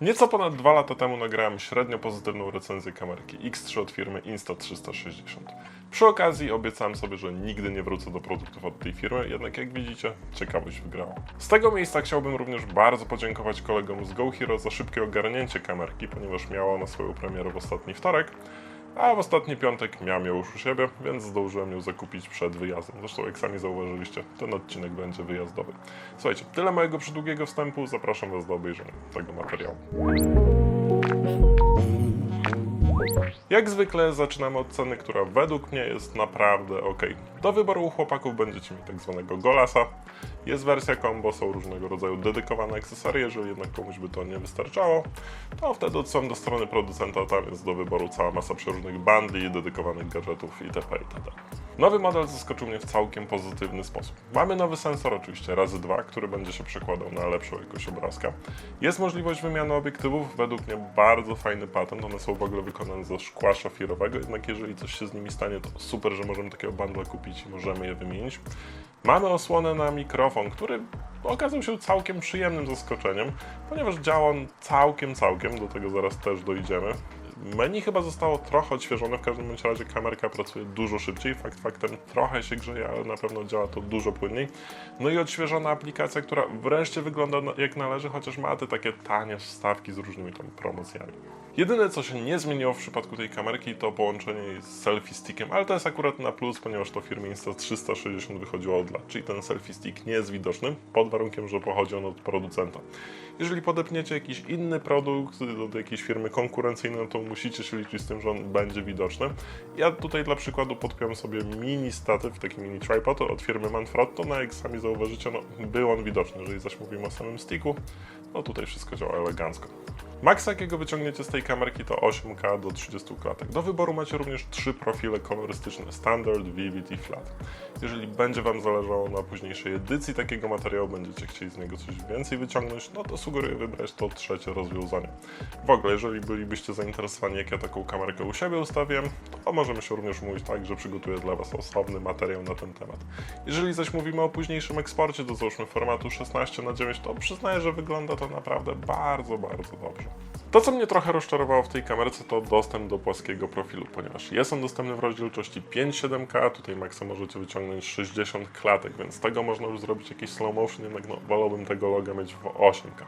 Nieco ponad dwa lata temu nagrałem średnio pozytywną recenzję kamerki X3 od firmy Insta360. Przy okazji obiecałem sobie, że nigdy nie wrócę do produktów od tej firmy, jednak jak widzicie, ciekawość wygrała. Z tego miejsca chciałbym również bardzo podziękować kolegom z Go Hero za szybkie ogarnięcie kamerki, ponieważ miała ona swoją premierę w ostatni wtorek, a w ostatni piątek miałem ją już u siebie, więc zdążyłem ją zakupić przed wyjazdem. Zresztą jak sami zauważyliście, ten odcinek będzie wyjazdowy. Słuchajcie, tyle mojego przydługiego wstępu, zapraszam Was do obejrzenia tego materiału. Jak zwykle zaczynamy od ceny, która według mnie jest naprawdę ok. Do wyboru u chłopaków będziecie mieli tak zwanego Golasa. Jest wersja combo, są różnego rodzaju dedykowane akcesoria, jeżeli jednak komuś by to nie wystarczało, to wtedy odsyłam do strony producenta, tam jest do wyboru cała masa przeróżnych bundli, dedykowanych gadżetów itp. itd. Nowy model zaskoczył mnie w całkiem pozytywny sposób. Mamy nowy sensor oczywiście razy 2, który będzie się przekładał na lepszą jakość obrazka. Jest możliwość wymiany obiektywów, według mnie bardzo fajny patent, one są w ogóle wykonane ze szkła szafirowego, jednak jeżeli coś się z nimi stanie, to super, że możemy takiego bundla kupić i możemy je wymienić. Mamy osłonę na mikrofon, który okazał się całkiem przyjemnym zaskoczeniem, ponieważ działa on całkiem, całkiem, do tego zaraz też dojdziemy. Menu chyba zostało trochę odświeżone, w każdym razie kamerka pracuje dużo szybciej, fakt faktem trochę się grzeje, ale na pewno działa to dużo płynniej. No i odświeżona aplikacja, która wreszcie wygląda na- jak należy, chociaż ma te takie tanie wstawki z różnymi tam promocjami. Jedyne co się nie zmieniło w przypadku tej kamerki to połączenie z selfie stickiem, ale to jest akurat na plus, ponieważ to firmie Insta360 wychodziło od lat, czyli ten selfie stick nie jest widoczny, pod warunkiem, że pochodzi on od producenta. Jeżeli podepniecie jakiś inny produkt od jakiejś firmy konkurencyjnej, no to musicie się liczyć z tym, że on będzie widoczny. Ja tutaj dla przykładu podpiąłem sobie mini statyw, taki mini tripod od firmy Manfrotto, no jak sami zauważycie, no był on widoczny. Jeżeli zaś mówimy o samym sticku, no tutaj wszystko działa elegancko. Max jakiego wyciągniecie z tej kamerki to 8K do 30 klatek. Do wyboru macie również trzy profile kolorystyczne Standard, Vivid i Flat. Jeżeli będzie Wam zależało na późniejszej edycji takiego materiału, będziecie chcieli z niego coś więcej wyciągnąć, no to sugeruję wybrać to trzecie rozwiązanie. W ogóle, jeżeli bylibyście zainteresowani, jak ja taką kamerkę u siebie ustawiam, to możemy się również mówić tak, że przygotuję dla Was osobny materiał na ten temat. Jeżeli zaś mówimy o późniejszym eksporcie do załóżmy formatu 16 na 9 to przyznaję, że wygląda to naprawdę bardzo, bardzo dobrze. To, co mnie trochę rozczarowało w tej kamerce, to dostęp do płaskiego profilu, ponieważ jest on dostępny w rozdzielczości 5.7K, tutaj maksa możecie wyciągnąć 60 klatek, więc z tego można już zrobić jakiś slow motion, jednak no, wolałbym tego loga mieć w 8K.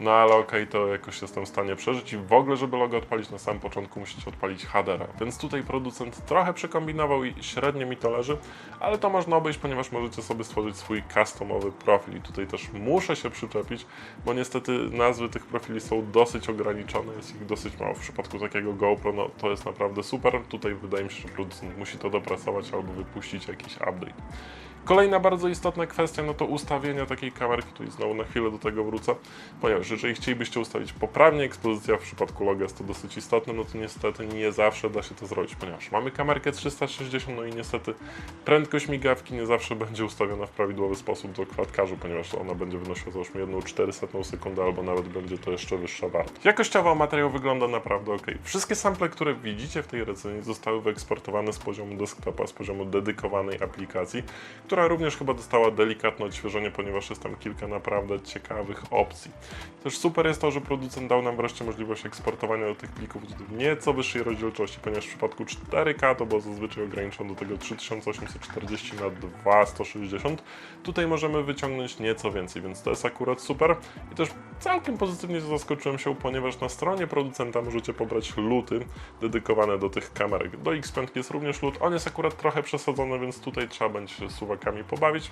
No ale okej, to jakoś jestem w stanie przeżyć i w ogóle, żeby logo odpalić na samym początku, musicie odpalić HDR. Więc tutaj producent trochę przekombinował i średnio mi to leży, ale to można obejść, ponieważ możecie sobie stworzyć swój customowy profil i tutaj też muszę się przyczepić, bo niestety nazwy tych profili są dosyć ograniczone, jest ich dosyć mało. W przypadku takiego GoPro, no to jest naprawdę super. Tutaj wydaje mi się, że producent musi to dopracować albo wypuścić jakiś update. Kolejna bardzo istotna kwestia, no to ustawienia takiej kamerki, tu znowu na chwilę do tego wrócę, ponieważ jeżeli chcielibyście ustawić poprawnie ekspozycja, w przypadku loga jest to dosyć istotne, no to niestety nie zawsze da się to zrobić, ponieważ mamy kamerkę 360, no i niestety prędkość migawki nie zawsze będzie ustawiona w prawidłowy sposób do klatkarzu, ponieważ ona będzie wynosiła załóżmy 1 400 sekundę, albo nawet będzie to jeszcze wyższa wartość. Jakościowo materiał wygląda naprawdę ok. Wszystkie sample, które widzicie w tej recenzji zostały wyeksportowane z poziomu desktopa, z poziomu dedykowanej aplikacji, która również chyba dostała delikatne odświeżenie, ponieważ jest tam kilka naprawdę ciekawych opcji. Też super jest to, że producent dał nam wreszcie możliwość eksportowania do tych plików w nieco wyższej rozdzielczości, ponieważ w przypadku 4K to było zazwyczaj ograniczone do tego 3840 na 2160 Tutaj możemy wyciągnąć nieco więcej, więc to jest akurat super. I też całkiem pozytywnie zaskoczyłem się, ponieważ na stronie producenta możecie pobrać luty dedykowane do tych kamerek. Do X5 jest również lut, on jest akurat trochę przesadzony, więc tutaj trzeba będzie się pobawić,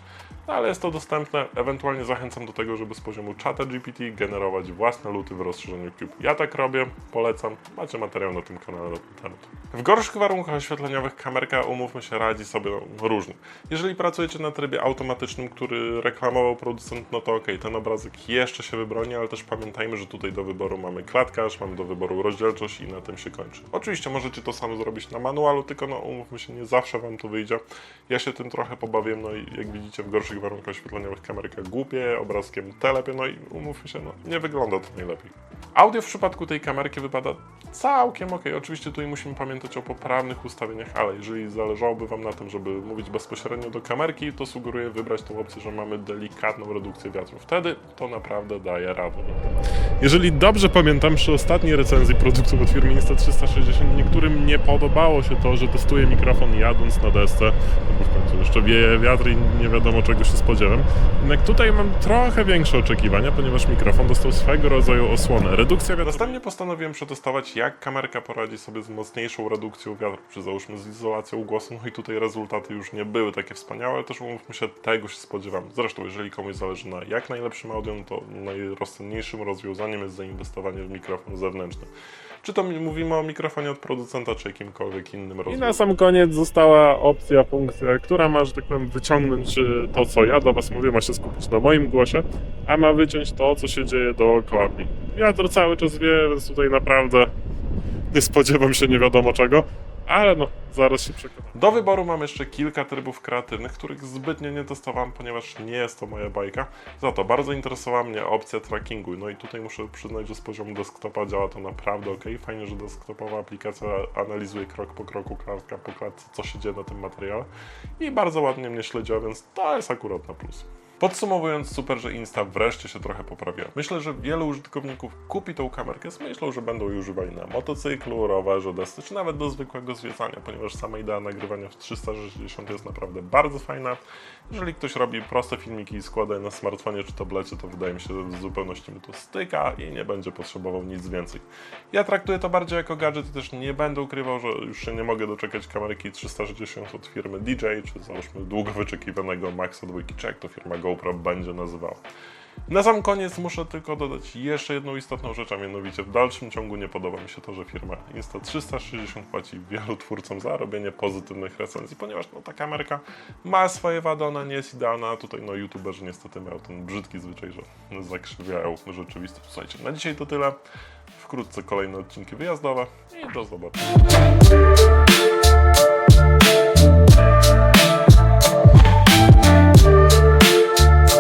no ale jest to dostępne. Ewentualnie zachęcam do tego, żeby z poziomu czata GPT generować własne luty w rozszerzeniu Cube. Ja tak robię, polecam, macie materiał na tym kanale na ten temat. W gorszych warunkach oświetleniowych kamerka, umówmy się, radzi sobie różnie. Jeżeli pracujecie na trybie automatycznym, który reklamował producent, no to ok, ten obrazek jeszcze się wybroni, ale też pamiętajmy, że tutaj do wyboru mamy klatkarz, mamy do wyboru rozdzielczość i na tym się kończy. Oczywiście możecie to samo zrobić na manualu, tylko no umówmy się, nie zawsze Wam to wyjdzie. Ja się tym trochę no i jak widzicie w gorszych warunkach oświetleniowych kamerka głupie, obrazkiem telepie, no i umówmy się, no nie wygląda to najlepiej. Audio w przypadku tej kamerki wypada całkiem ok. Oczywiście tutaj musimy pamiętać o poprawnych ustawieniach, ale jeżeli zależałoby Wam na tym, żeby mówić bezpośrednio do kamerki, to sugeruję wybrać tą opcję, że mamy delikatną redukcję wiatru. Wtedy to naprawdę daje radę. Jeżeli dobrze pamiętam, przy ostatniej recenzji produktów od firmy Insta360 niektórym nie podobało się to, że testuję mikrofon jadąc na desce, no bo w końcu jeszcze wieje wiatr i nie wiadomo czego się spodziewam. Jednak tutaj mam trochę większe oczekiwania, ponieważ mikrofon dostał swego rodzaju osłonę. Redukcja wiatru... Następnie postanowiłem przetestować, jak kamerka poradzi sobie z mocniejszą redukcją wiatru, czy załóżmy z izolacją głosu, no i tutaj rezultaty już nie były takie wspaniałe, ale też umówmy się, tego się spodziewam. Zresztą, jeżeli komuś zależy na jak najlepszym audio, no to najrozsądniejszym rozwiązaniem jest zainwestowanie w mikrofon zewnętrzny. Czy to mówimy o mikrofonie od producenta, czy jakimkolwiek innym I rozwiązaniu. na sam koniec została opcja, funkcja, która ma, że tak powiem, wyciągnąć y, to, co ja do Was mówię, ma się skupić na moim głosie, a ma wyciąć to, co się dzieje dookoła mnie. Wiatr cały czas wie, więc tutaj naprawdę nie spodziewam się nie wiadomo czego, ale no, zaraz się przekonam. Do wyboru mam jeszcze kilka trybów kreatywnych, których zbytnio nie testowałem, ponieważ nie jest to moja bajka. Za to bardzo interesowała mnie opcja trackingu. No i tutaj muszę przyznać, że z poziomu desktopa działa to naprawdę ok. Fajnie, że desktopowa aplikacja analizuje krok po kroku, klatka po klatce, co się dzieje na tym materiale. I bardzo ładnie mnie śledziła, więc to jest akurat na plus. Podsumowując, super, że Insta wreszcie się trochę poprawiła. Myślę, że wielu użytkowników kupi tą kamerkę z myślą, że będą jej używali na motocyklu, rowerze, desce, czy nawet do zwykłego zwiedzania, ponieważ sama idea nagrywania w 360 jest naprawdę bardzo fajna. Jeżeli ktoś robi proste filmiki i składa je na smartfonie czy tablecie, to wydaje mi się, że w zupełności mu to styka i nie będzie potrzebował nic więcej. Ja traktuję to bardziej jako gadżet i też nie będę ukrywał, że już się nie mogę doczekać kamerki 360 od firmy DJ, czy załóżmy długo wyczekiwanego Maxa 2, czy jak to firma GoPro będzie nazywała. Na sam koniec muszę tylko dodać jeszcze jedną istotną rzecz, a mianowicie w dalszym ciągu nie podoba mi się to, że firma Insta360 płaci wielu twórcom za robienie pozytywnych recenzji, ponieważ no, ta kamerka ma swoje wady, ona nie jest idealna, a tutaj no youtuberzy niestety mają ten brzydki zwyczaj, że zakrzywiają rzeczywistość. Słuchajcie, na dzisiaj to tyle. Wkrótce kolejne odcinki wyjazdowe i do zobaczenia.